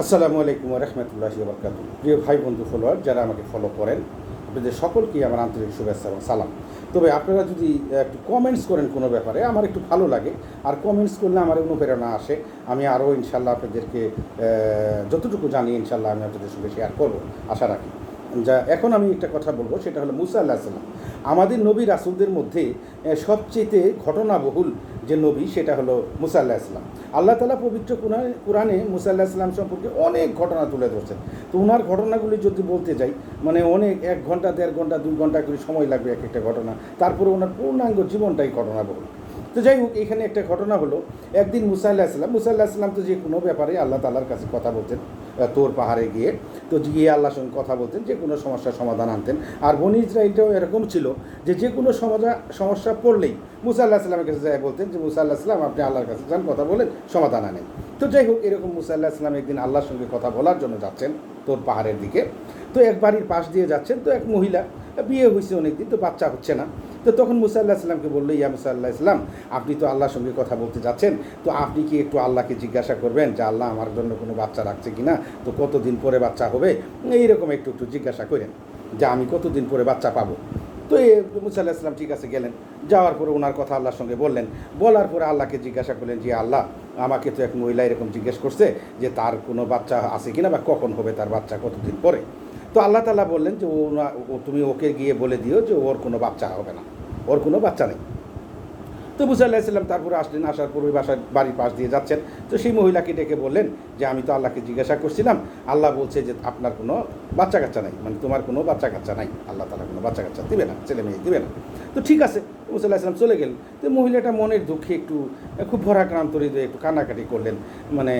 আসসালামু আলাইকুম রহমতুল্লাহি বরকাত প্রিয় ভাই বন্ধু ফলোয়ার যারা আমাকে ফলো করেন আপনাদের সকলকেই আমার আন্তরিক শুভেচ্ছা এবং সালাম। তবে আপনারা যদি একটু কমেন্টস করেন কোনো ব্যাপারে আমার একটু ভালো লাগে। আর কমেন্টস করলে আমার অনুপ্রেরণা আসে। আমি আরও ইনশাল্লাহ আপনাদেরকে যতটুকু জানি ইনশাল্লাহ আমি আপনাদের সঙ্গে শেয়ার করব আশা রাখি। যা এখন আমি একটা কথা বলব সেটা হলো মুসা আল্লাহ সাল্লাম। আমাদের নবী রাসুলদের মধ্যে আহ, সবচেয়ে ঘটনাবহুল যে নবী, সেটা হলো মুসা আল্লাহ ইসলাম আল্লাহ তালা পবিত্র কোরআনে কোরআনে মুসা আল্লাহ ইসলাম সম্পর্কে অনেক ঘটনা তুলে ধরছেন। তো ওনার ঘটনাগুলি যদি বলতে যাই মানে অনেক, এক ঘণ্টা, দেড় ঘণ্টা, দুই ঘণ্টা করে সময় লাগবে এক একটা ঘটনা। তারপরে ওনার পূর্ণাঙ্গ জীবনটাই ঘটনাবহুল। তো যাই হোক, এখানে একটা ঘটনা হলো, একদিন মুসা আল্লাহ ইসলাম মুসা আল্লাহ ইসলাম তো যে কোনো ব্যাপারে আল্লাহ তালার কাছে কথা বলতেন। তোর পাহাড়ে গিয়ে। তো গিয়ে আল্লাহর সঙ্গে কথা বলতেন, যে কোনো সমস্যার সমাধান আনতেন। আর বনি ইসরায়েলটাও এরকম ছিল, যে যে কোনো সমাজা, সমস্যা পড়লেই মুসা আল্লাহ সাল্লামের কাছে যায়, বলতেন যে, মুসা আল্লাহ সাল্লাম, আপনি আল্লাহর কাছে যান, কথা বলেন, সমাধান আনেন। তো যাই হোক, এরকম মুসা আল্লাহ সাল্লাম একদিন আল্লাহর সঙ্গে কথা বলার জন্য যাচ্ছেন তোর পাহাড়ের দিকে। তো এক বাড়ির পাশ দিয়ে যাচ্ছেন, তো এক মহিলা, বিয়ে হয়েছে অনেকদিন, তো বাচ্চা হচ্ছে না। তো তখন মুসা আল্লাহ ইসলামকে বলল, ইয়া মুসা আল্লাহ ইসলাম আপনি তো আল্লাহর সঙ্গে কথা বলতে যাচ্ছেন, তো আপনি কি একটু আল্লাহকে জিজ্ঞাসা করবেন যে আল্লাহ আমার জন্য কোনো বাচ্চা রাখছে কি না তো কতদিন পরে বাচ্চা হবে? এইরকম একটু একটু জিজ্ঞাসা করেন, যে আমি কতদিন পরে বাচ্চা পাবো? তো এ মুসা আল্লাহ ইসলাম ঠিক আছে গেলেন। যাওয়ার পরে ওনার কথা আল্লাহর সঙ্গে বললেন। বলার পরে আল্লাহকে জিজ্ঞাসা করলেন যে আল্লাহ, আমাকে তো এক মহিলা এরকম জিজ্ঞেস করছে যে তার কোনো বাচ্চা আছে কিনা বা কখন হবে তার বাচ্চা, কতদিন পরে? তো আল্লাহ তালা বললেন যে ও তুমি ওকে গিয়ে বলে দিও যে ওর কোনো বাচ্চা হবে না। ওর কোনো বাচ্চা নেই। তো মুসা আল্লাহ ইসলাম তারপরে আসলেন, আসার পর ওই বাসার বাড়ির পাশ দিয়ে যাচ্ছেন। তো সেই মহিলাকে ডেকে বললেন যে, আমি তো আল্লাহকে জিজ্ঞাসা করছিলাম, আল্লাহ বলছে যে আপনার কোনো বাচ্চা কাচ্চা নাই মানে তোমার কোনো বাচ্চা কাচ্চা নাই। আল্লাহ তালা কোনো বাচ্চা কাচ্চা দিবে না, ছেলে মেয়ে দিবে না। তো ঠিক আছে মুসা আল্লাহিসাম চলে গেলেন। তো মহিলাটা মনের দুঃখে একটু, খুব ভরাক্রান্ত হৃদয়ে একটু কান্নাকাটি করলেন। মানে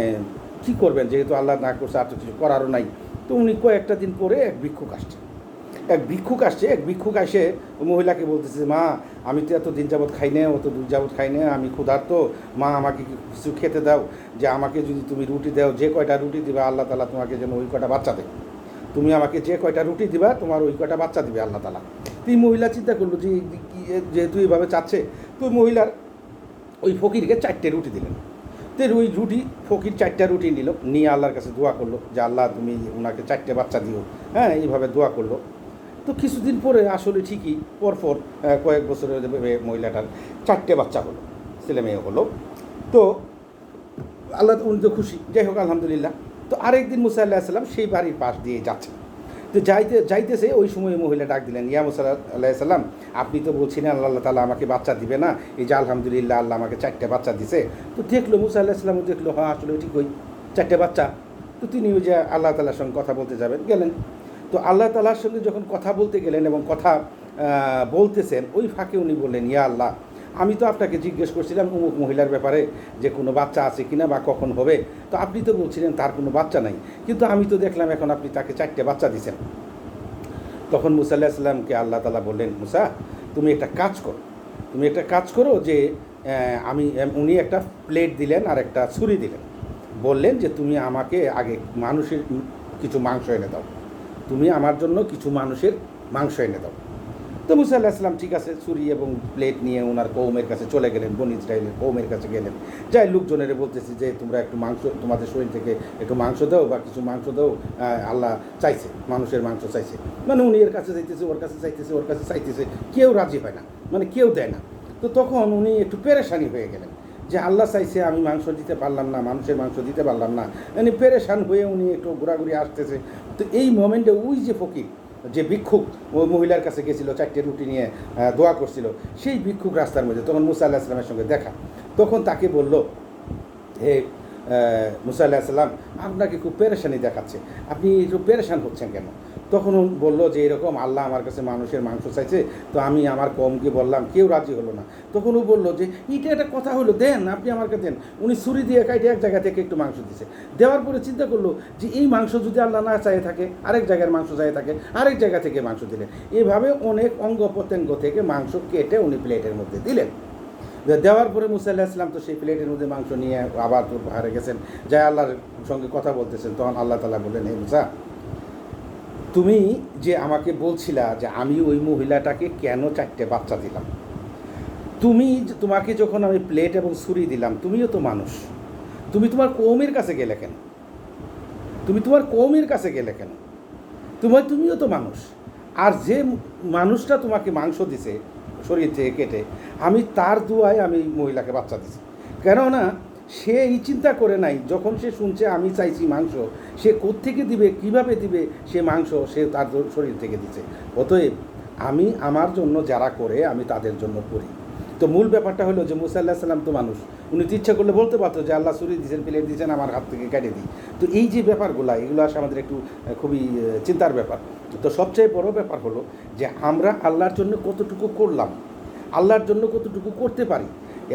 কী করবেন? যেহেতু আল্লাহ না করছে, আর তো কিছু করারও নাই। তো উনি কয়েকটা দিন পরে এক ভিক্ষুক আসছে। এক ভিক্ষুক আসছে, এক ভিক্ষুক আসে মহিলাকে বলতেছে, মা, আমি তো এত দিন যাবৎ খাই না অত দূর যাবৎ খাই না আমি ক্ষুধার্ত। মা, আমাকে কিছু খেতে দাও? যে আমাকে যদি তুমি রুটি দাও, যে কয়টা রুটি দিবা, আল্লাহ তালা তোমাকে যেন ওই কয়টা বাচ্চা দেয়। তুমি আমাকে যে কয়টা রুটি দিবা, তোমার ওই কয়টা বাচ্চা দিবে আল্লাহ তালা। তুই মহিলা চিন্তা করল যে যেহেতু এইভাবে চাচ্ছে। তুই মহিলার ওই ফকিরকে চারটে রুটি দিলেন। তো ওই রুটি, ফকির চারটা রুটি নিল, নিয়ে আল্লাহর কাছে দোয়া করল যে, আল্লাহ, তুমি ওনাকে চারটে বাচ্চা দিও। হ্যাঁ এইভাবে দোয়া করল। তো কিছুদিন পরে আসলে ঠিকই, পরপর কয়েক বছরের মহিলাটার চারটে বাচ্চা হলো, ছেলে মেয়ে হলো। তো আল্লাহ উনি তো খুশি। যাই হোক, আলহামদুলিল্লাহ। তো আরেকদিন মুসা আল্লাহ সাল্লাম সেই বাড়ির পাশ দিয়ে যাচ্ছে। তো যাইতে, যাইতেছে, ওই সময় মহিলা ডাক দিলেন, ইয়া মুসা আল্লাহ সাল্লাম আপনি তো বলছেন, আল্লাহ তালা আমাকে বাচ্চা দিবে না। এই যে, আলহামদুলিল্লাহ, আল্লাহ আমাকে চারটে বাচ্চা দিছে। তো দেখল, মুসা আল্লাহ সাল্লামও দেখল হ্যাঁ আসলে ঠিক ওই চারটে বাচ্চা। তো তিনি ওই যে, আল্লাহ তালার সঙ্গে কথা বলতে যাবেন, গেলেন। তো আল্লাহ তালার সঙ্গে যখন কথা বলতে গেলেন এবং কথা বলতেছেন, ওই ফাঁকে উনি বললেন, ইয়া আল্লাহ, আমি তো আপনাকে জিজ্ঞেস করছিলাম অমুক মহিলার ব্যাপারে যে কোনো বাচ্চা আছে কিনা বা কখন হবে? তো আপনি তো বলছিলেন, তার কোনো বাচ্চা নাই। কিন্তু আমি তো দেখলাম এখন আপনি তাকে চারটে বাচ্চা দিছেন। তখন মুসা আল্লাহ সাল্লামকে আল্লাহ তালা বললেন, মুসা, তুমি একটা কাজ করো। তুমি একটা কাজ করো যে আমি, উনি একটা প্লেট দিলেন আর একটা ছুরি দিলেন। বললেন যে, তুমি আমাকে আগে মানুষের কিছু মাংস এনে দাও। তুমি আমার জন্য কিছু মানুষের মাংস এনে দাও। তো মুসা আল্লাহ ঠিক আছে ছুরি এবং প্লেট নিয়ে ওনার কৌমের কাছে চলে গেলেন, বন ইসরায়েলের কৌমের কাছে গেলেন। যাই লোকজনের বলতেছি যে, তোমরা একটু মাংস, তোমাদের শরীর থেকে একটু মাংস দাও বা কিছু মাংস দাও আল্লাহ চাইছে, মানুষের মাংস চাইছে। মানে উনি এর কাছে চাইতেছে ওর কাছে চাইতেছে, ওর কাছে চাইতেছে, কেউ রাজি হয় না মানে কেউ দেয় না। তো তখন উনি একটু পেরেশানি হয়ে গেলেন যে, আল্লাহ চাইছে আমি মাংস দিতে পারলাম না, মানুষের মাংস দিতে পারলাম না। মানে পেরেশান হয়ে উনি একটু ঘোরাঘুরি আসতেছে। তো এই মোমেন্টে ওই যে ফকির যে ভিক্ষুক ওই মহিলার কাছে গেছিল, চারটে রুটি নিয়ে দোয়া করছিল, সেই ভিক্ষুক রাস্তার মধ্যে, তখন মুসা আল্লাহ ইসলামের সঙ্গে দেখা। তখন তাকে বলল, হে মুসা আল্লাহ আপনাকে খুব পেরেশানি দেখাচ্ছে। আপনি একটু পেরেশান হচ্ছেন কেন? তখন বলল যে, এরকম আল্লাহ আমার কাছে মানুষের মাংস চাইছে, তো আমি আমার কমকে বললাম, কেউ রাজি হলো না। তখন ও বলল যে এটা একটা কথা হলো, দেন, আপনি আমাকে দেন। উনি ছুরি দিয়ে কাইটে এক জায়গা থেকে একটু মাংস দিছে। দেওয়ার পরে চিন্তা করল যে, এই মাংস যদি আল্লাহ না চাই থাকে, আরেক জায়গার মাংস চাই থাকে, আরেক জায়গা থেকে মাংস দিলেন। এভাবে অনেক অঙ্গ প্রত্যঙ্গ থেকে মাংস কেটে উনি প্লেটের মধ্যে দিলেন। দেওয়ার পরে মুসা আল্লাহ ইসলাম তো সেই প্লেটের মধ্যে মাংস নিয়ে আবার তোর পাহাড়ে গেছেন। যাই আল্লাহর সঙ্গে কথা বলতেছেন, তখন আল্লাহ তালা বললেন, হে মুসা, তুমি যে আমাকে বলছিলা যে আমি ওই মহিলাটাকে কেন চারটে বাচ্চা দিলাম? তুমি তোমাকে যখন আমি প্লেট এবং ছুরি দিলাম, তুমিও তো মানুষ। তুমি তোমার কৌমের কাছে গেলে কেন? তুমি তোমার কৌমের কাছে গেলে কেন? তোমার, তুমিও তো মানুষ। আর যে মানুষটা তোমাকে মাংস দিছে, শরীর থেকে কেটে, আমি তার দুয়ায় আমি মহিলাকে বাচ্চা দিছি। কেননা, সে এই চিন্তা করে নাই, যখন সে শুনছে আমি চাইছি মাংস, সে কোত্থেকে দিবে, কীভাবে দিবে, সে মাংস সে তার শরীর থেকে দিছে। অতএব, আমি আমার জন্য যারা করে, আমি তাদের জন্য করি। তো মূল ব্যাপারটা হলো যে মুসা আল্লাহ সাল্লাম তো মানুষ। উনি তো ইচ্ছা করলে বলতে পারতো যে, আল্লাহ সুরি দিয়েছেন প্লেট দিয়েছেন আমার হাত থেকে কেটে দিই। তো এই যে ব্যাপারগুলো, এগুলো আসলে আমাদের একটু খুবই চিন্তার ব্যাপার। তো সবচেয়ে বড় ব্যাপার হলো যে, আমরা আল্লাহর জন্য কতটুকু করলাম, আল্লাহর জন্য কতটুকু করতে পারি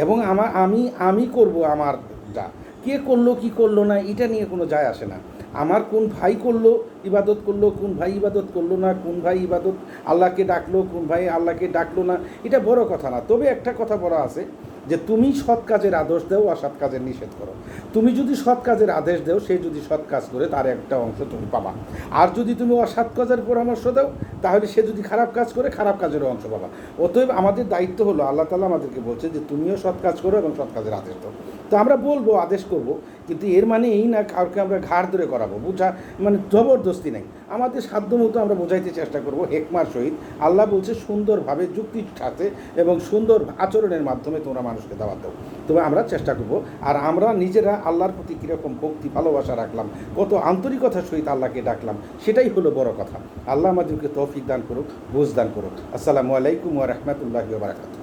এবং আমার আমি আমি করব আমার যা কে করল, কি করল না, এটা নিয়ে কোনো যায় আসে না। আমার কোন ভাই করল ইবাদত করল, কোন ভাই ইবাদত করল না, কোন ভাই ইবাদত আল্লাহকে ডাকলো, কোন ভাই আল্লাহকে ডাকলো না, এটা বড় কথা না। তবে একটা কথা বলা আছে যে তুমি সৎ কাজের আদেশ দাও অসৎ কাজের নিষেধ করো। তুমি যদি সৎ কাজের আদেশ দাও, সে যদি সৎ কাজ করে, তার একটা অংশ তুমি পাবা। আর যদি তুমি অসৎ কাজের পরামর্শ দাও, তাহলে সে যদি খারাপ কাজ করে, খারাপ কাজেরও অংশ পাবা। অতএব আমাদের দায়িত্ব হলো, আল্লাহ তালা আমাদেরকে বলছে যে তুমিও সৎ কাজ করো এবং সৎ কাজের আদেশ দাও। তো আমরা বলব, আদেশ করব, কিন্তু এর মানে এই না কাউকে আমরা ঘাড় ধরে করাবো, বুঝা মানে জবরদস্তি নেই। আমাদের সাধ্য মতো আমরা বোঝাইতে চেষ্টা করব হেকমার সহিত। আল্লাহ বলছে, সুন্দরভাবে যুক্তির সাথে এবং সুন্দর আচরণের মাধ্যমে তোমরা মানুষকে দাওয়াত দাও। তবে আমরা চেষ্টা করব, আর আমরা নিজেরা আল্লাহর প্রতি কীরকম ভক্তি, ভালোবাসা রাখলাম, কত আন্তরিকতার সহিত আল্লাহকে ডাকলাম, সেটাই হলো বড় কথা। আল্লাহ আমাদেরকে তৌফিক দান করুক, বুঝ দান করুক। আসসালামু আলাইকুম ওয়া বারাকাতুহু।